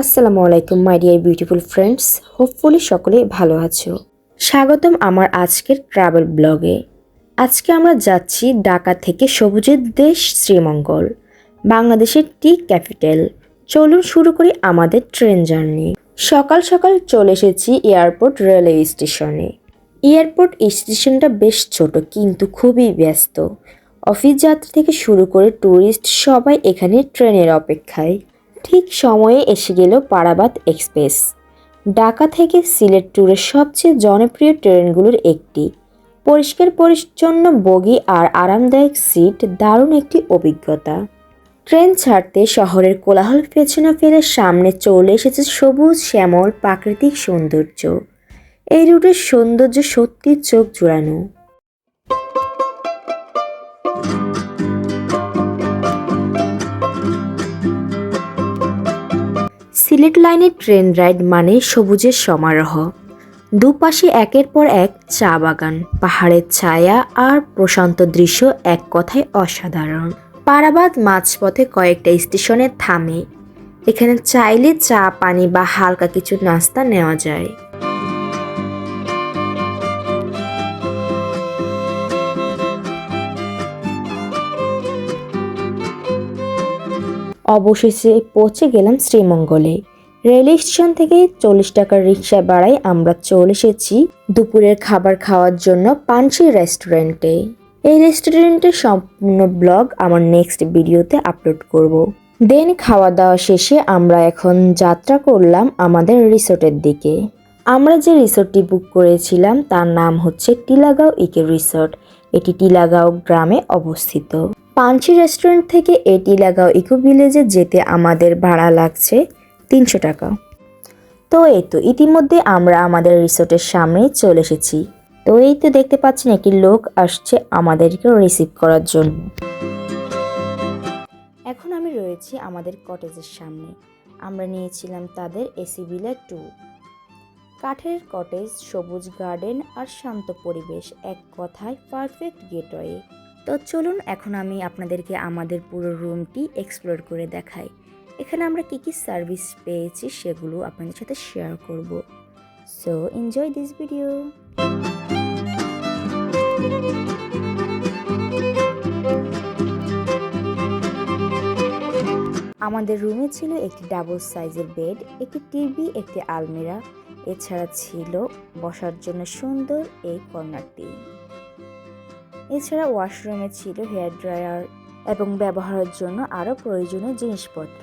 আসসালামু আলাইকুম my dear beautiful friends hopefully সকলে ভালো আছো। স্বাগতম আমার আজকের ট্রাভেল ব্লগে আজকে আমরা যাচ্ছি ঢাকা থেকে সবুজের দেশ শ্রীমঙ্গল, বাংলাদেশের টি ক্যাপিটাল চলুন শুরু করি আমাদের ট্রেন জার্নি সকাল সকাল চলে এসেছি এয়ারপোর্ট রেলওয়ে স্টেশনে এয়ারপোর্ট স্টেশনটা বেশ ছোট, কিন্তু খুবই ব্যস্ত। অফিস যাত্রী থেকে শুরু করে ট্যুরিস্ট সবাই এখানে ট্রেনের অপেক্ষায়। ঠিক সময়ে এসে গেল পারাবাত এক্সপ্রেস। ঢাকা থেকে সিলেট ট্যুরের সবচেয়ে জনপ্রিয় ট্রেনগুলোর একটি। পরিষ্কার পরিচ্ছন্ন, বগি আর আরামদায়ক সিট দারুণ একটি অভিজ্ঞতা। ট্রেন ছাড়তে শহরের কোলাহল পেছনে ফেলে সামনে চলে এসেছে সবুজ, শ্যামল প্রাকৃতিক সৌন্দর্য। এই রুটের সৌন্দর্য সত্যি চোখ জোড়ানো। সিলেট লাইনের ট্রেন রাইড মানে সবুজের সমারোহ। দুপাশে একের পর এক চা বাগান। পাহাড়ের ছায়া আর প্রশান্ত দৃশ্য এক কথায় অসাধারণ। পারাবাদ মাঝপথে কয়েকটা স্টেশনে থামে। এখানে চাইলে চা, পানি বা হালকা কিছু নাস্তা নেওয়া যায়। অবশেষে পৌঁছে গেলাম শ্রীমঙ্গলে। রেল স্টেশন থেকে চল্লিশ টাকার রিক্সা বাড়াই আমরা চলে এসেছি দুপুরের খাবার খাওয়ার জন্য পানসি রেস্টুরেন্টে। এই রেস্টুরেন্টের সম্পূর্ণ ব্লগ আমার নেক্সট ভিডিওতে আপলোড করব। দেন খাওয়া দাওয়া শেষে আমরা এখন যাত্রা করলাম আমাদের রিসোর্টের দিকে। আমরা যে রিসোর্টটি বুক করেছিলাম তার নাম হচ্ছে টিলাগাঁও ইকে রিসোর্ট। এটি টিলাগাঁও গ্রামে অবস্থিত। পাঞ্চি রেস্টুরেন্ট থেকে এই টিলাগাঁও ইকো ভিলেজে যেতে আমাদের ভাড়া লাগছে তিনশো টাকা। তো এই তো, ইতিমধ্যে আমরা আমাদের রিসোর্টের সামনে চলে এসেছি। তো এই তো দেখতে পাচ্ছেন একটি লোক আসছে আমাদেরকে রিসিভ করার জন্য। এখন আমি রয়েছি আমাদের কটেজের সামনে। আমরা নিয়েছিলাম তাদের এসি বিলা টু কাঠের কটেজ সবুজ গার্ডেন আর শান্ত পরিবেশ, এক কথায় পারফেক্ট গেটওয়ে তো চলুন, এখন আমি আপনাদেরকে আমাদের পুরো রুমটি এক্সপ্লোর করে দেখাই। এখানে আমরা কী কী সার্ভিস পেয়েছি সেগুলো আপনাদের সাথে শেয়ার করব। সো এনজয় দিস ভিডিও আমাদের রুমে ছিল একটি ডাবল সাইজের বেড একটি টিভি একটি আলমিরা এছাড়া ছিল বসার জন্য সুন্দর এই কর্নারটি। এছাড়া ওয়াশরুমে ছিল হেয়ার ড্রায়ার এবং ব্যবহারের জন্য আরও প্রয়োজনীয় জিনিসপত্র।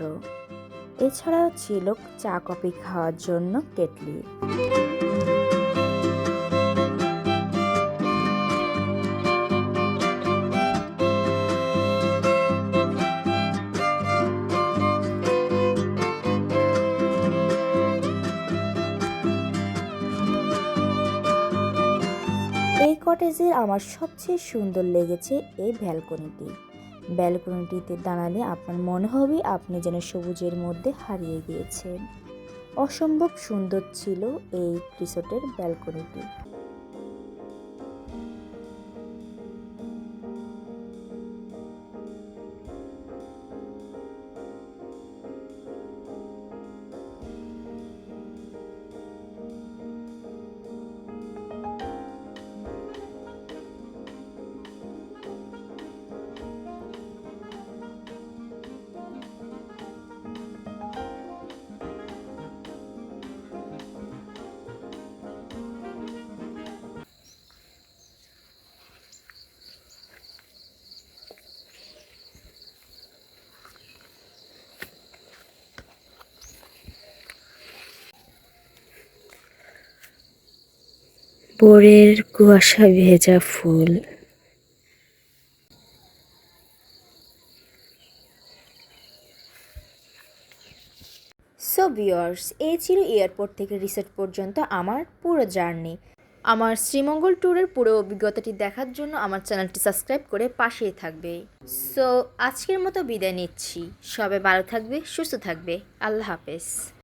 এছাড়াও ছিল চা কফি খাওয়ার জন্য কেটলি। এই কটেজে আমার সবচেয়ে সুন্দর লেগেছে এই ব্যালকনিটি। ব্যালকনিটিতে দাঁড়ালে আপনার মনে হবে আপনি যেন সবুজের মধ্যে হারিয়ে গিয়েছেন। অসম্ভব সুন্দর ছিল এই রিসোর্টের ব্যালকনিটি। ভোরের কুয়াশা ভেজা ফুল। সো ভিওয়ার্স এই ছিল এয়ারপোর্ট থেকে রিসোর্ট পর্যন্ত আমার পুরো জার্নি আমার শ্রীমঙ্গল ট্যুরের পুরো অভিজ্ঞতাটি দেখার জন্য আমার চ্যানেলটি সাবস্ক্রাইব করে পাশেই থাকবে। সো আজকের মতো বিদায় নিচ্ছি। সবাই ভালো থাকবে, সুস্থ থাকবে। আল্লাহ হাফেজ।